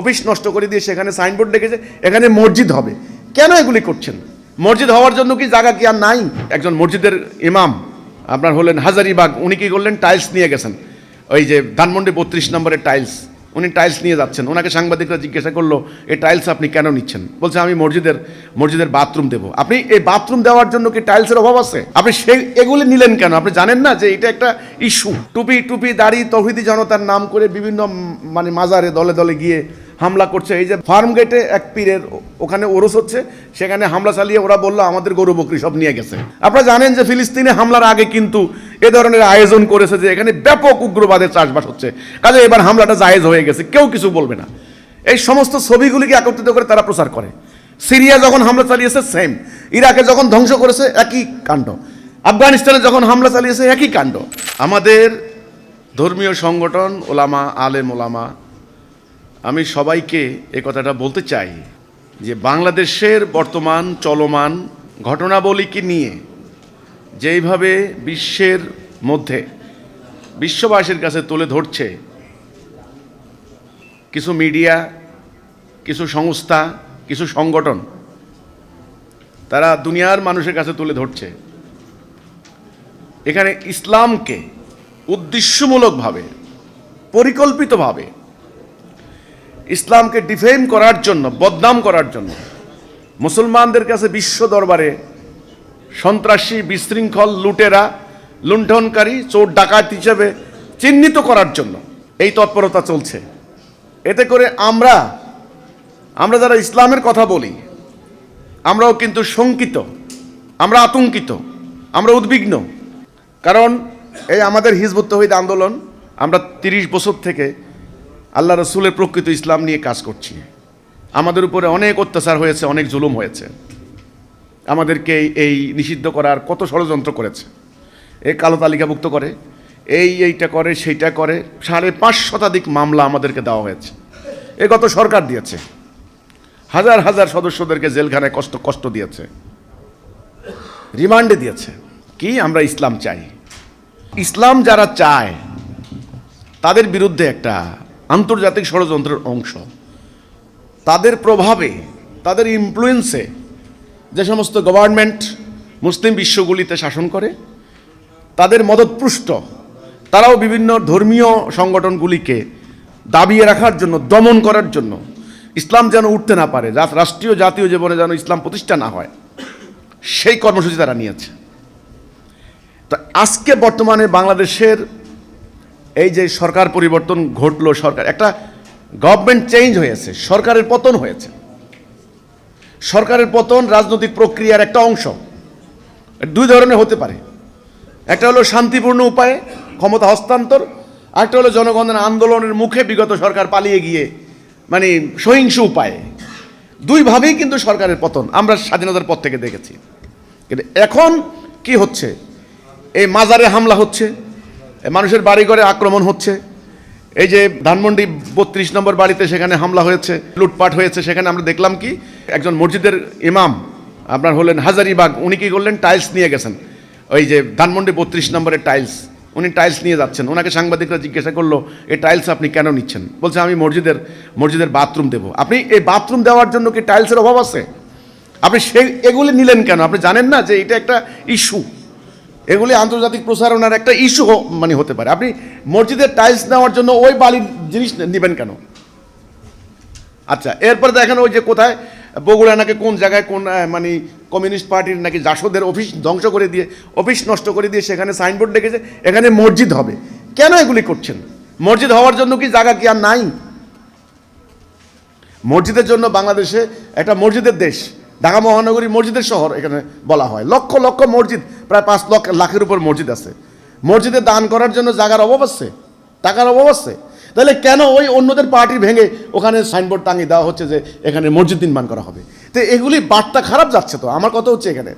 Office নষ্ট করে দিয়ে সেখানে সাইনবোর্ড ডেকেছে এখানে মসজিদ হবে। কেন এগুলি করছেন? মসজিদ হওয়ার জন্য কি জায়গা কি আর নাই? একজন মসজিদের ইমাম, আপনার হলেন হাজারিবাগ, উনি কি করলেন? টাইলস নিয়ে গেছেন। ওই যে ধানমন্ডি বত্রিশ নম্বরের টাইলস। উনি টাইলস নিয়ে যাচ্ছেন। ওনাকে সাংবাদিকরা জিজ্ঞাসা করল, এই টাইলস আপনি কেন নিচ্ছেন? বলছে, আমি মসজিদের মসজিদের বাথরুম দেবো। আপনি এই বাথরুম দেওয়ার জন্য কি টাইলসের অভাব আছে? আপনি সেই, এগুলি নিলেন কেন? আপনি জানেন না যে এটা একটা ইস্যু টুপি টুপি, দাড়ি, তৌহিদি জনতার নাম করে বিভিন্ন মানে মাজারে দলে দলে গিয়ে হামলা করছে। এই যে ফার্ম গেটে এক পীরের ওখানে ওরস হচ্ছে, সেখানে হামলা চালিয়ে ওরা বলল, আমাদের গরু বকরি সব নিয়ে গেছে। আপনারা জানেন যে ফিলিস্তিনে হামলার আগে কিন্তু এ ধরনের আয়োজন করেছে যে এখানে ব্যাপক উগ্রবাদের চাষবাস হচ্ছে। কাজে এবার হামলাটা জায়েজ হয়ে গেছে, কেউ কিছু বলবে না। এই সমস্ত ছবিগুলিকে একত্রিত করে তারা প্রচার করে। সিরিয়া যখন হামলা চালিয়েছে সেম ইরাকে যখন ধ্বংস করেছে, একই কাণ্ড। আফগানিস্তানে যখন হামলা চালিয়েছে, একই কাণ্ড। আমাদের ধর্মীয় সংগঠন ওলামা, আলেম ওলামা, আমি সবাইকে এ কথাটা বলতে চাই যে বাংলাদেশের বর্তমান চলমান ঘটনাবলীকে নিয়ে যেইভাবে বিশ্বের মধ্যে, বিশ্ববাসীর কাছে তুলে ধরছে, কিছু মিডিয়া, কিছু সংস্থা, কিছু সংগঠন, তারা দুনিয়ার মানুষের কাছে তুলে ধরছে। এখানে ইসলামকে উদ্দেশ্যমূলকভাবে, পরিকল্পিতভাবে, ইসলামকে ডিফেম করার জন্য, বদনাম করার জন্য, মুসলমানদের কাছে বিশ্ব দরবারে সন্ত্রাসী বিশৃঙ্খল লুটেরা, লুণ্ঠনকারী, চোর, ডাকাত হিসেবে চিহ্নিত করার জন্য এই তৎপরতা চলছে। এতে করে আমরা আমরা যারা ইসলামের কথা বলি, আমরাও কিন্তু শঙ্কিত, আমরা আতঙ্কিত, আমরা উদ্বিগ্ন। কারণ এই আমাদের হিজবুত তহিদ আন্দোলন, আমরা তিরিশ বছর থেকে আল্লাহ রসুলের প্রকৃত ইসলাম নিয়ে কাজ করছি। আমাদের উপরে অনেক অত্যাচার হয়েছে, অনেক জুলুম হয়েছে। আমাদেরকে এই- নিষিদ্ধ করার কত ষড়যন্ত্র করেছে। এ কালো তালিকাভুক্ত করে, এই এইটা করে, সেইটা করে, সাড়ে পাঁচ শতাধিক মামলা আমাদেরকে দেওয়া হয়েছে। এ গত সরকার দিয়েছে। হাজার হাজার সদস্যদেরকে জেলখানায় কষ্ট কষ্ট দিয়েছে। রিমান্ডে দিয়েছে। কি আমরা ইসলাম চাই? ইসলাম যারা চায়, তাদের বিরুদ্ধে একটা আন্তর্জাতিক ষড়যন্ত্রের অংশ। তাদের প্রভাবে, তাদের ইনফ্লুয়েন্সে যে সমস্ত গভর্নমেন্ট মুসলিম বিশ্বগুলিতে শাসন করে, তাদের মদতপুষ্ট, তারাও বিভিন্ন ধর্মীয় সংগঠনগুলিকে দাবিয়ে রাখার জন্য, দমন করার জন্য ইসলাম যেন উঠতে না পারে রাষ্ট্রীয় জাতীয় জীবনে যেন ইসলাম প্রতিষ্ঠা না হয়, সেই কর্মসূচি তারা নিয়েছে। তো আজকে বর্তমানে বাংলাদেশের এই যে সরকার পরিবর্তন ঘটলো, সরকার একটা গভর্নমেন্ট চেঞ্জ হয়েছে, সরকারের পতন হয়েছে। সরকারের পতন রাজনৈতিক প্রক্রিয়ার একটা অংশ। দুই ধরনের হতে পারে। একটা হলো শান্তিপূর্ণ উপায়ে ক্ষমতা হস্তান্তর, আরেকটা হলো জনগণের আন্দোলনের মুখে বিগত সরকার পালিয়ে গিয়ে মানে সহিংস উপায়ে। দুইভাবেই কিন্তু সরকারের পতন, আমরা স্বাধীনতার পর থেকে দেখেছি। কিন্তু এখন কি হচ্ছে? এই মাজারে হামলা হচ্ছে, মানুষের বাড়িঘরে আক্রমণ হচ্ছে এই যে ধানমন্ডি বত্রিশ নম্বর বাড়িতে সেখানে হামলা হয়েছে, লুটপাট হয়েছে, সেখানে আমরা দেখলাম কি, একজন মসজিদের ইমাম, আপনার হলেন হাজারিবাগ, উনি কি করলেন, টাইলস নিয়ে গেছেন। ওই যে ধানমন্ডি বত্রিশ নম্বরের টাইলস, উনি টাইলস নিয়ে যাচ্ছেন। ওনাকে সাংবাদিকরা জিজ্ঞাসা করল, এই টাইলস আপনি কেন নিচ্ছেন? বলছে, আমি মসজিদের মসজিদের বাথরুম দেবো। আপনি এই বাথরুম দেওয়ার জন্য কি টাইলসের অভাব আছে? আপনি সেই, এগুলি নিলেন কেন? আপনি জানেন না যে এটা একটা ইস্যু। এগুলি আন্তর্জাতিক প্রসারণার একটা ইস্যু মানে হতে পারে। আপনি মসজিদের টাইলস নেওয়ার জন্য ওই বালির জিনিস নেবেন কেন? আচ্ছা এরপর দেখেন ওই যে কোথায়? বগুড়া নাকি কোন জায়গায় কোন মানে কমিউনিস্ট পার্টির নাকি জাসদের অফিস ধ্বংস করে দিয়ে, অফিস নষ্ট করে দিয়ে সেখানে সাইনবোর্ড ডেকেছে এখানে মসজিদ হবে। কেন এগুলি করছেন? মসজিদ হওয়ার জন্য কি জায়গা কি আর নাই? মসজিদের জন্য বাংলাদেশে একটা মসজিদের দেশ। ঢাকা মহানগরী মসজিদের শহর এখানে বলা হয়। লক্ষ লক্ষ মসজিদ, প্রায় পাঁচ লক্ষ, লাখের উপর মসজিদ আছে। মসজিদে দান করার জন্য জায়গার অভাব আছে? টাকার অভাব আছে? তাহলে কেন ওই অন্যদের পার্টি ভেঙে ওখানে সাইনবোর্ড টাঙিয়ে দেওয়া হচ্ছে যে এখানে মসজিদ নির্মাণ করা হবে? তো এগুলি বার্তা খারাপ যাচ্ছে তো। আমার কথা হচ্ছে এখানে।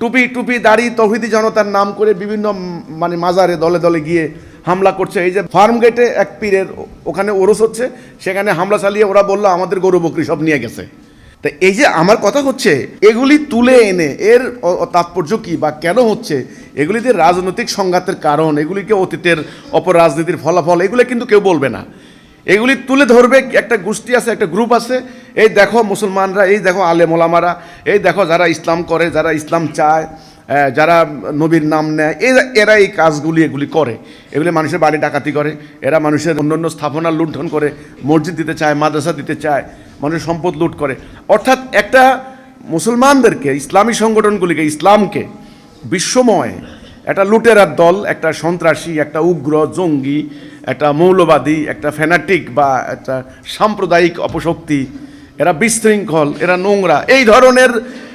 টুপি টুপি, দাড়ি, তৌহিদি জনতার নাম করে বিভিন্ন মানে মাজারে দলে দলে গিয়ে হামলা করছে। এই যে ফার্ম গেটে এক পীরের ওখানে ওরস হচ্ছে, সেখানে হামলা চালিয়ে ওরা বলল, আমাদের গরু বকরি সব নিয়ে গেছে। তা এই যে আমার কথা হচ্ছে, এগুলি তুলে এনে এর তাৎপর্য কি বা কেন হচ্ছে? এগুলিতে রাজনৈতিক সংঘাতের কারণ, এগুলিকে অতীতের অপর রাজনীতির ফলাফল, এগুলো কিন্তু কেউ বলবে না। এগুলি তুলে ধরবে একটা গোষ্ঠী আছে, একটা গ্রুপ আছে। এই দেখো মুসলমানরা, এই দেখো আলে মোলামারা এই দেখো যারা ইসলাম করে, যারা ইসলাম চায় যারা নবীর নাম নেয় এরা- এরা এই কাজগুলি এগুলি করে। এগুলি মানুষের বাড়ি ডাকাতি করে, এরা মানুষের অন্যান্য স্থাপনা লুণ্ঠন করে, মসজিদ দিতে চায়, মাদ্রাসা দিতে চায়, মানুষের সম্পদ লুট করে। অর্থাৎ একটা মুসলমানদেরকে, ইসলামী সংগঠনগুলিকে, ইসলামকে বিশ্বময়, একটা লুটেরার দল, একটা সন্ত্রাসী, একটা উগ্র, জঙ্গি, একটা মৌলবাদী, একটা ফ্যানাটিক বা একটা সাম্প্রদায়িক অপশক্তি, এরা বিশৃঙ্খল, এরা নোংরা, এই ধরনের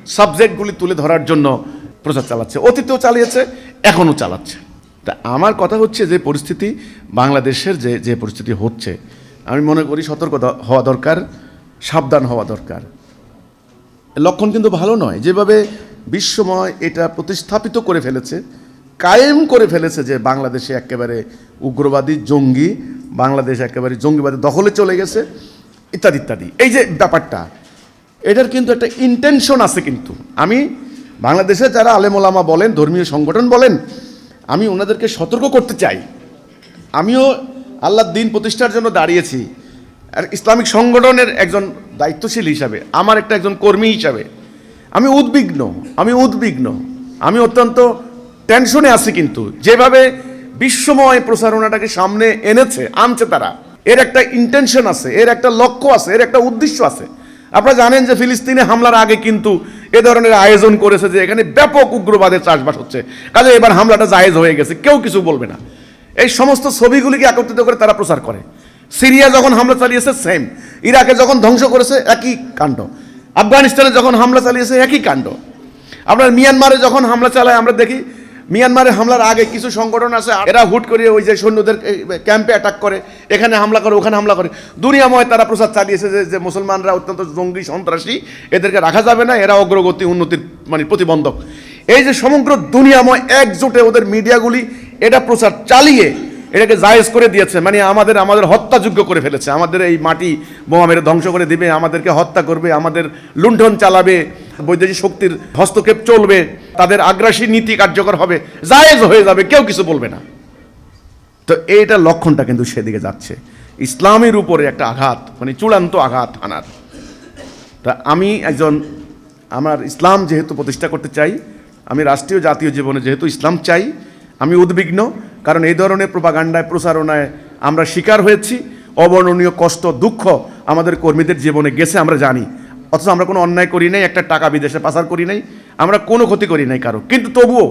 সাবজেক্টগুলি তুলে ধরার জন্য প্রচার চালাচ্ছে, অতীতেও চালিয়েছে, এখনও চালাচ্ছে। তা আমার কথা হচ্ছে যে পরিস্থিতি বাংলাদেশের যে যে পরিস্থিতি হচ্ছে, আমি মনে করি সতর্ক হওয়া দরকার, সাবধান হওয়া দরকার। লক্ষণ কিন্তু ভালো নয়, যেভাবে বিশ্বময় এটা প্রতিস্থাপিত করে ফেলেছে, কায়েম করে ফেলেছে যে বাংলাদেশে একেবারে উগ্রবাদী জঙ্গি, বাংলাদেশ একেবারে জঙ্গিবাদী দখলে চলে গেছে, ইত্যাদি ইত্যাদি। এই যে ব্যাপারটা, এটার কিন্তু একটা ইন্টেনশন আছে কিন্তু। আমি বাংলাদেশে যারা আলেমোলামা বলেন, ধর্মীয় সংগঠন বলেন, আমি ওনাদেরকে সতর্ক করতে চাই। আমিও আল্লাহর দিন প্রতিষ্ঠার জন্য দাঁড়িয়েছি। আর ইসলামিক সংগঠনের একজন দায়িত্বশীল হিসাবে, আমার একটা একজন কর্মী হিসাবে, আমি উদ্বিগ্ন আমি উদ্বিগ্ন, আমি অত্যন্ত টেনশনে আছি কিন্তু, যেভাবে বিশ্বময় প্রচারণাটাকে সামনে এনেছে, আনছে তারা। এর একটা ইন্টেনশন আছে, এর একটা লক্ষ্য আছে, এর একটা উদ্দেশ্য আছে। আপনারা জানেন যে ফিলিস্তিনে হামলার আগে কিন্তু এ ধরনের আয়োজন করেছে যে এখানে ব্যাপক উগ্রবাদের চাষবাস হচ্ছে। কাজে এবার হামলাটা জায়েজ হয়ে গেছে, কেউ কিছু বলবে না। এই সমস্ত ছবিগুলিকে একত্রিত করে তারা প্রচার করে। সিরিয়া যখন হামলা চালিয়েছে সেম ইরাকে যখন ধ্বংস করেছে, একই কাণ্ড। আফগানিস্তানে যখন হামলা চালিয়েছে, একই কাণ্ড। আপনার মিয়ানমারে যখন হামলা চালায়, আমরা দেখি মিয়ানমারে হামলার আগে কিছু সংগঠন আছে, এরা হুট করে ওই যে সৈন্যদের ক্যাম্পে অ্যাটাক করে, এখানে হামলা করে, ওখানে হামলা করে। দুনিয়াময় তারা প্রচার চালিয়েছে যে যে মুসলমানরা অত্যন্ত জঙ্গি, সন্ত্রাসী, এদেরকে রাখা যাবে না, এরা অগ্রগতি, উন্নতির মানে প্রতিবন্ধক। এই যে সমগ্র দুনিয়াময় একজোটে ওদের মিডিয়াগুলি, এটা প্রচার চালিয়ে এটাকে জায়েজ করে দিয়েছে মানে আমাদের আমাদের হত্যাযোগ্য করে ফেলেছে। আমাদের এই মাটি বোমা মেরে ধ্বংস করে দিবে, আমাদেরকে হত্যা করবে, আমাদের লুণ্ঠন চালাবে, বৈদেশিক শক্তির হস্তক্ষেপ চলবে, তাদের আগ্রাসী নীতি কার্যকর হবে, জায়েজ হয়ে যাবে, কেউ কিছু বলবে না। তো এইটা লক্ষণটা কিন্তু সেদিকে যাচ্ছে। ইসলামের উপরে একটা আঘাত মানে চূড়ান্ত আঘাত আনার। তা আমি একজন, আমার ইসলাম যেহেতু প্রতিষ্ঠা করতে চাই, আমি রাষ্ট্রীয় জাতীয় জীবনে যেহেতু ইসলাম চাই, আমি উদ্বিগ্ন কারণ এই ধরনের প্রপাগান্ডায় প্রচারণায় আমরা শিকার হয়েছি। অবর্ণনীয় কষ্ট, দুঃখ আমাদের কর্মীদের জীবনে গেছে, আমরা জানি। অথচ আমরা কোনো অন্যায় করি নাই, একটা টাকা বিদেশে পাচার করি নাই, আমরা কোনো ক্ষতি করি নাই কারও। কিন্তু তবুও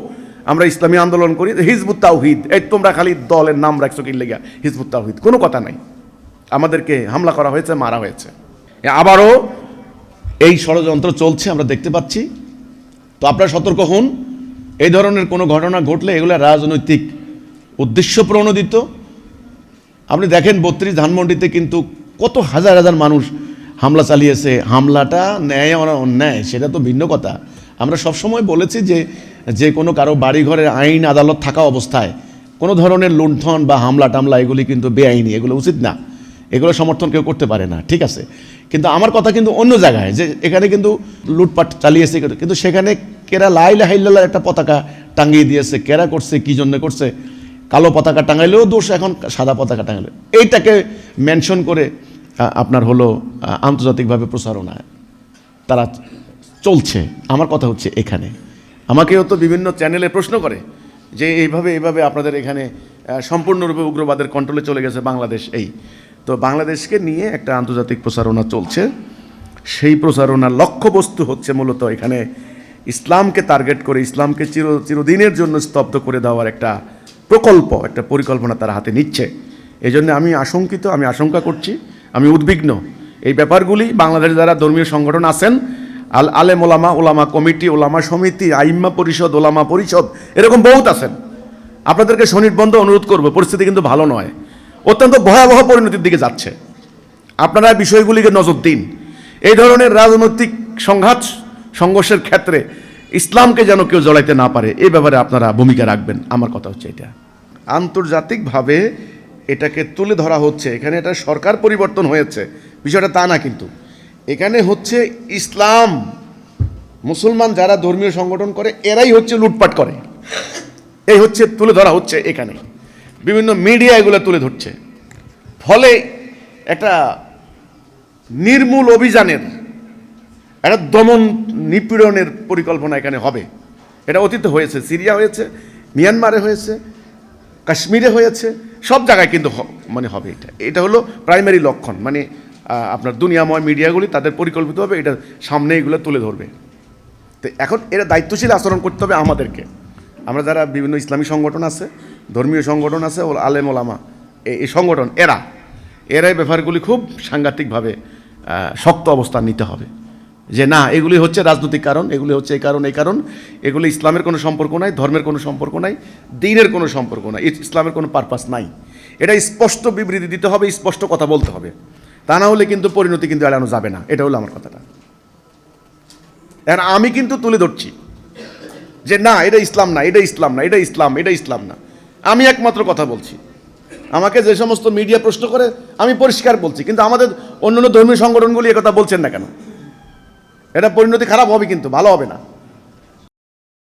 আমরা ইসলামী আন্দোলন করি হিজবুত তাওহিদ, এই তোমরা খালি দলের নাম রাখছো কি লেগে হিজবুত তাওহিদ, কোনো কথা নাই। আমাদেরকে হামলা করা হয়েছে, মারা হয়েছে। আবারও এই ষড়যন্ত্র চলছে, আমরা দেখতে পাচ্ছি। তো আপনারা সতর্ক হন, এই ধরনের কোনো ঘটনা ঘটলে এগুলো রাজনৈতিক উদ্দেশ্য প্রণোদিত। আপনি দেখেন বত্রিশ ধানমন্ডিতে কিন্তু কত হাজার হাজার মানুষ হামলা চালিয়েছে। হামলাটা ন্যায় অন্যায়, সেটা তো ভিন্ন কথা। আমরা সবসময় বলেছি যে যে কোনো কারও বাড়িঘরের আইন আদালত থাকা অবস্থায় কোনো ধরনের লুণ্ঠন বা হামলা টামলা, এগুলি কিন্তু বেআইনি, এগুলো উচিত না। এগুলো সমর্থন কেউ করতে পারে না, ঠিক আছে। কিন্তু আমার কথা কিন্তু অন্য জায়গায়, যে এখানে কিন্তু লুটপাট চালিয়েছে, কিন্তু সেখানে কেরা লাই লাহাইল্লার একটা পতাকা টাঙিয়ে দিয়েছে, কেরা করছে, কী জন্য করছে কালো পতাকা টাঙাইলেও দোষ, এখন সাদা পতাকা টাঙাইলে এইটাকে মেনশন করে আপনার হলো আন্তর্জাতিকভাবে প্রচারণা তারা চলছে। আমার কথা হচ্ছে এখানে। আমাকেও তো বিভিন্ন চ্যানেলে প্রশ্ন করে যে এইভাবে এইভাবে আপনাদের এখানে সম্পূর্ণরূপে উগ্রবাদের কন্ট্রোলে চলে গেছে বাংলাদেশ এই। তো বাংলাদেশকে নিয়ে একটা আন্তর্জাতিক প্রচারণা চলছে। সেই প্রচারণার লক্ষ্যবস্তু হচ্ছে মূলত এখানে ইসলামকে টার্গেট করে, ইসলামকে চির, চিরদিনের জন্য স্তব্ধ করে দেওয়ার একটা প্রকল্প, একটা পরিকল্পনা তারা হাতে নিচ্ছে। এই জন্য আমি আশঙ্কিত, আমি আশঙ্কা করছি, আমি উদ্বিগ্ন। এই ব্যাপারগুলি বাংলাদেশ যারা ধর্মীয় সংগঠন আছেন, আল আলেম ওলামা ওলামা কমিটি, ওলামা সমিতি, আইম্মা পরিষদ, ওলামা পরিষদ, এরকম বহুত আছেন। আপনাদেরকে স্বনির্বন্ধ অনুরোধ করব, পরিস্থিতি কিন্তু ভালো নয়। অত্যন্ত ভয়াবহ পরিণতির দিকে যাচ্ছে। আপনারা বিষয়গুলিকে নজর দিন। এই ধরনের রাজনৈতিক সংঘাত, সংঘর্ষের ক্ষেত্রে ইসলামকে যেন কেউ জড়াইতে না পারে, এ ব্যাপারে আপনারা ভূমিকা রাখবেন। আমার কথা হচ্ছে এটা। আন্তর্জাতিকভাবে এটাকে তুলে ধরা হচ্ছে। এখানে এটা সরকার পরিবর্তন হয়েছে। বিষয়টা তা না কিন্তু। এখানে হচ্ছে ইসলাম। মুসলমান যারা ধর্মীয় সংগঠন করে, এরাই হচ্ছে লুটপাট করে। এই হচ্ছে, তুলে ধরা হচ্ছে এখানে। বিভিন্ন মিডিয়া এগুলো তুলে ধরছে। ফলে একটা নির্মূল অভিযানের, একটা দমন নিপীড়নের পরিকল্পনা এখানে হবে। এটা অতীতে হয়েছে, সিরিয়া হয়েছে, মিয়ানমারে হয়েছে। কাশ্মীরে হয়েছে, সব জায়গায় কিন্তু মানে হবে এটা। এটা হলো প্রাইমারি লক্ষণ মানে আপনার দুনিয়াময় মিডিয়াগুলি তাদের পরিকল্পিতভাবে এটা সামনে এগুলো তুলে ধরবে। তো এখন এরা দায়িত্বশীল আচরণ করতে হবে আমাদেরকে। আমরা যারা বিভিন্ন ইসলামী সংগঠন আছে, ধর্মীয় সংগঠন আছে ও আলেম, ওলামা এই সংগঠন, এরা এরা এই ব্যাপারগুলি খুব সাংঘাতিকভাবে শক্ত অবস্থান নিতে হবে। যে না, এগুলি হচ্ছে রাজনৈতিক কারণ, এগুলি হচ্ছে এই কারণ এই কারণ। এগুলি ইসলামের কোনো সম্পর্ক নাই, ধর্মের কোনো সম্পর্ক নাই, দিনের কোনো সম্পর্ক নাই ইসলামের কোনো পারপাস নাই। এটা স্পষ্ট বিবৃতি দিতে হবে, স্পষ্ট কথা বলতে হবে। তা না হলে কিন্তু পরিণতি কিন্তু এড়ানো যাবে না। এটা হলো আমার কথাটা। এখন আমি কিন্তু তুলে ধরছি যে না, এটা ইসলাম না, এটা ইসলাম না, এটা ইসলাম এটা ইসলাম না। আমি একমাত্র কথা বলছি। আমাকে যে সমস্ত মিডিয়া প্রশ্ন করে, আমি পরিষ্কার বলছি। কিন্তু আমাদের অন্যান্য ধর্মীয় সংগঠনগুলি একথা বলছেন না কেন? এটা পরিণতি খারাপ হবে কিন্তু ভালো হবে না।